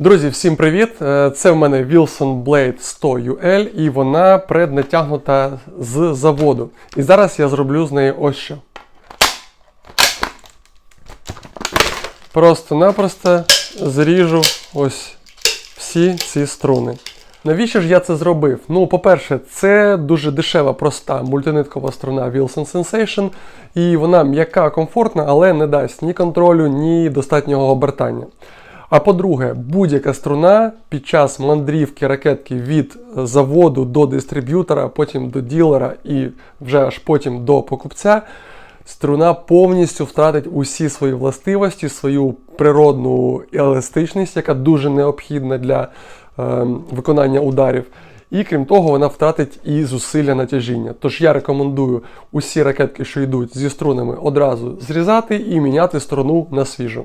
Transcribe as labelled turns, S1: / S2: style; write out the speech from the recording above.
S1: Друзі, всім привіт! Е, Це в мене Wilson Blade 100 UL і вона преднатягнута з заводу. І зараз я зроблю з неї ось що. Просто-напросто зріжу ось всі ці струни. Навіщо ж я це зробив? Ну, по-перше, це дуже дешева, проста мультиниткова струна Wilson Sensation, і вона м'яка, комфортна, але не дасть ні контролю, ні достатнього обертання. А по-друге, будь-яка струна під час мандрівки ракетки від заводу до дистриб'ютора, потім до ділера і вже аж потім до покупця, струна повністю втратить усі свої властивості, свою природну еластичність, яка дуже необхідна для е, виконання ударів. І крім того, вона втратить і зусилля натяжіння. Тож я рекомендую усі ракетки, що йдуть зі струнами, одразу зрізати і міняти струну на свіжу.